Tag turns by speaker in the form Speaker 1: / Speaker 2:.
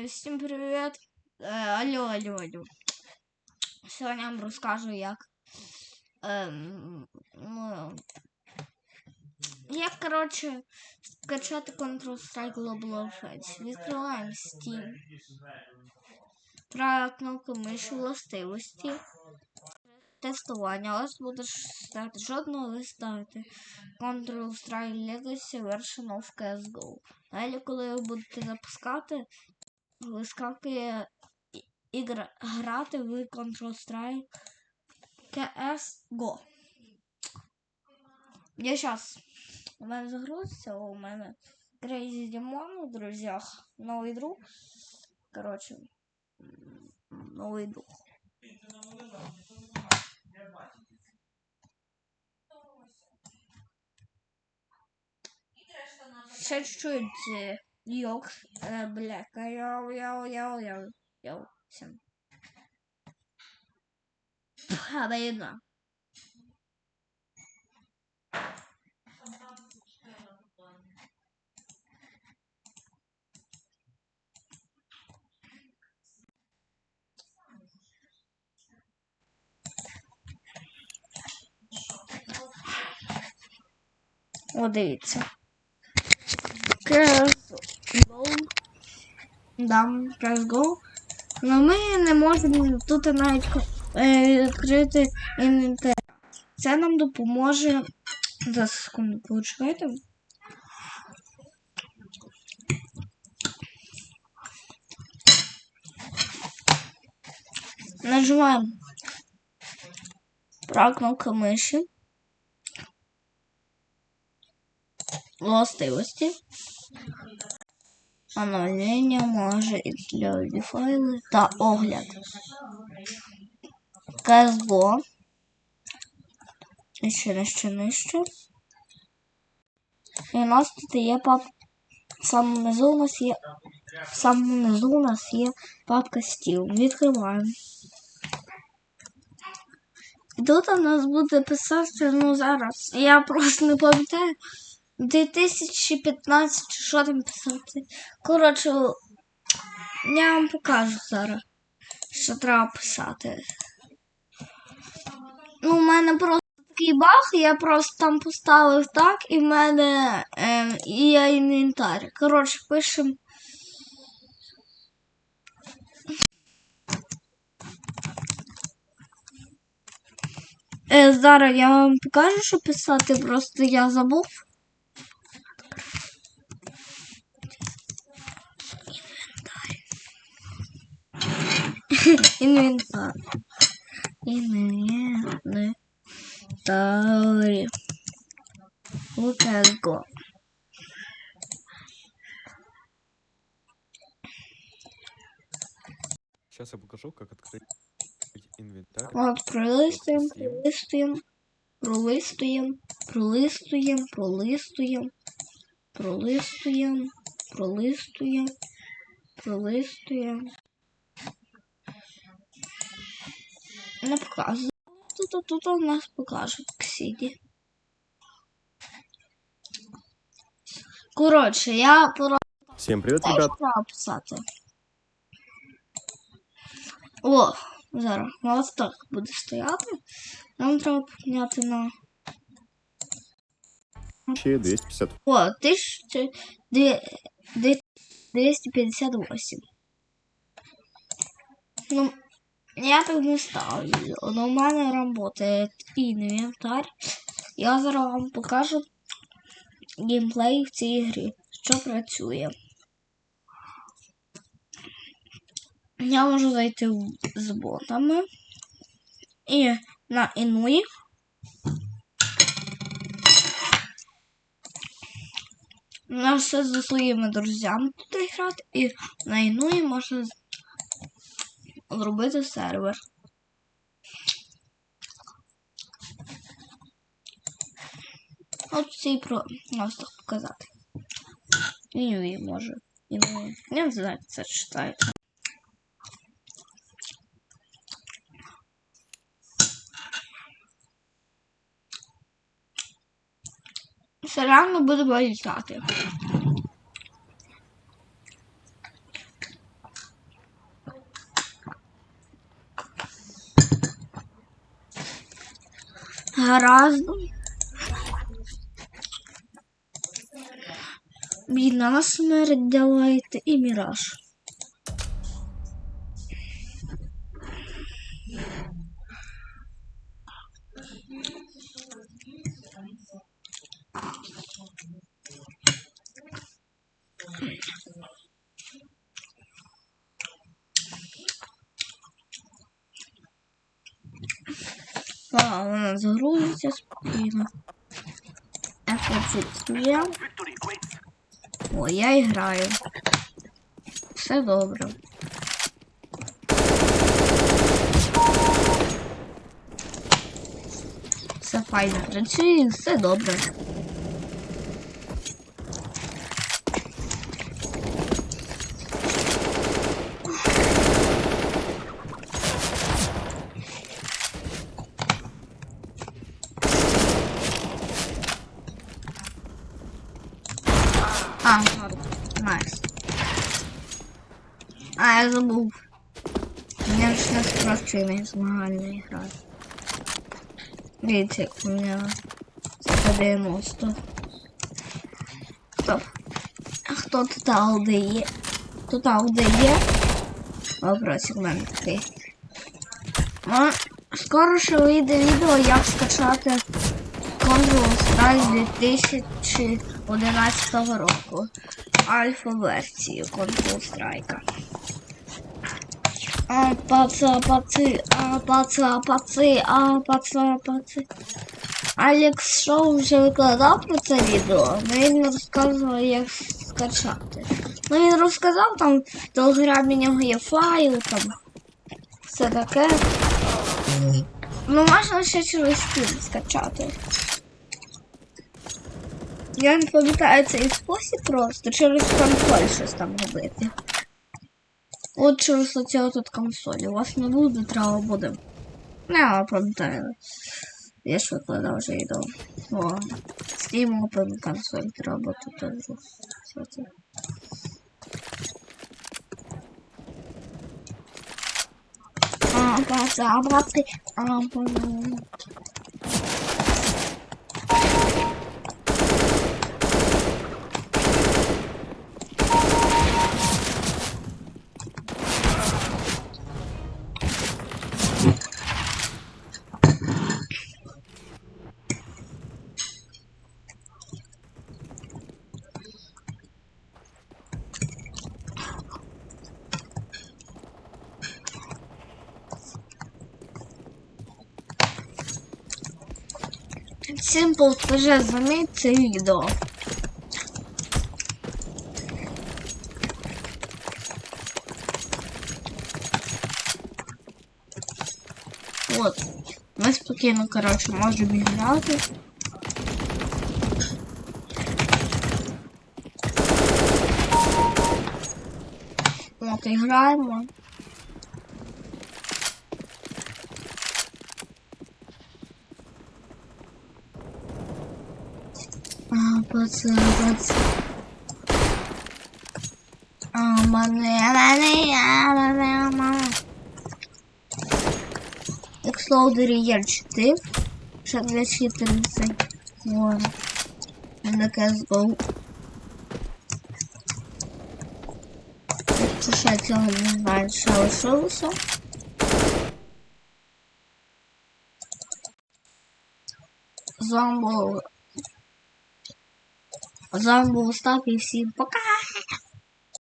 Speaker 1: Е, Всім привіт. Е, алло, алло, алло. Сьогодні я вам розкажу, як. ем, ну, як, коротше, скачати Counter-Strike Global Offensive. Відкриваємо Steam. Права кнопка миші властивості. Тестування. У вас буде стати жодного ви ставите Counter-Strike Legacy version of CSGO. Далі, коли ви будете запускати, вискакує і- ігра грати в Counter-Strike CSGO. Я зараз у мене загрузиться, у мене Crazy Demon в друзях. Новий друг. Коротше, м, новий друг. Ще чуть-чуть е, йок, е, бляка, яу, яу, яу, яу, яу, всем. Видно. О, дивіться. Дам CSGO. Но ми не можемо тут навіть е, відкрити інвентар. Це нам допоможе. За секунду, почекайте. Нажимаємо права кнопка миші. Властивості. Оновлення може і для файли та огляд. CSGO. Нижче, нижче, нижче. І у нас тут є пап. В у нас є. В самому низу у нас є папка стіл. Відкриваємо. І тут у нас буде писати, ну зараз. Я просто не пам'ятаю. 2015 чи що там писати. Коротше, я вам покажу зараз, що треба писати. Ну, у мене просто такий баг, я просто там поставив так, і в мене е, є інвентар. Коротше, пишемо. Е, зараз я вам покажу, що писати, просто я забув. Інвентар. Інвентарі. CSGO.
Speaker 2: Сейчас я покажу, как открыть инвентарь.
Speaker 1: От пролистуємо, пролистуємо, пролистуємо, пролистуємо, пролистуємо, пролистуємо, пролистуємо, пролистуємо. Не показує. Тут, тут у нас покажуть Ксіді. Коротше, я про
Speaker 2: Всем привет,
Speaker 1: те,
Speaker 2: ребят!
Speaker 1: писати. О, зараз у нас так буде стояти. Нам треба поміняти на.
Speaker 2: 250.
Speaker 1: О, 1258. Ну, я так не ставлю. Но у мене працює інвентар. Я зараз вам покажу геймплей в цій грі, що працює. Я можу зайти в- з ботами і на інуї. У нас все зі своїми друзями тут грати, і на інуї можна зробити сервер. От цей про нас так показати. Інуї може. Я не знаю, це читається. все рівно буде вилітати. Гаразд. Блін, смерть давайте і міраж. А, вона загрузиться спокійно. Сміяв. О, я і граю. Все добре. Все файно працює, все добре. А, ладно. Найс. А, я забув. У меня ж не спортивний змагальний гра. Видите, як у меня 190. Хто? А хто тут ауди є? Тут ауди є? Вопросик в мене. Ну, скоро ще вийде відео, як скачати Control Strike 2011 року. Альфа-версію Control Strike. А, паца, паци, а, паца, паци, а, паца, паци. Алекс Шоу вже викладав про це відео, але він розказував, як скачати. Ну він розказав, там в телеграмі нього є файл, там все таке. Ну можна ще через Steam скачати. Я не пам'ятаю цей спосіб просто через консоль щось там робити. От через оцю тут консоль. У вас не буде, треба буде. Не, пам'ятаю. Я ж викладав вже відео. О, Steam Open консоль треба тут? А, бацы, а, Simple вже заміть це відео. От. Ми спокійно, коротше, можемо грати. От, і граємо. А, пацан, пацан. А, мене, мене, а, мене, мене. Експлоудері є чити. Ще для читерниці. Вон. На CSGO. Якщо ще цього не знаю, що лишилося. З був З вами був Остап і всім пока!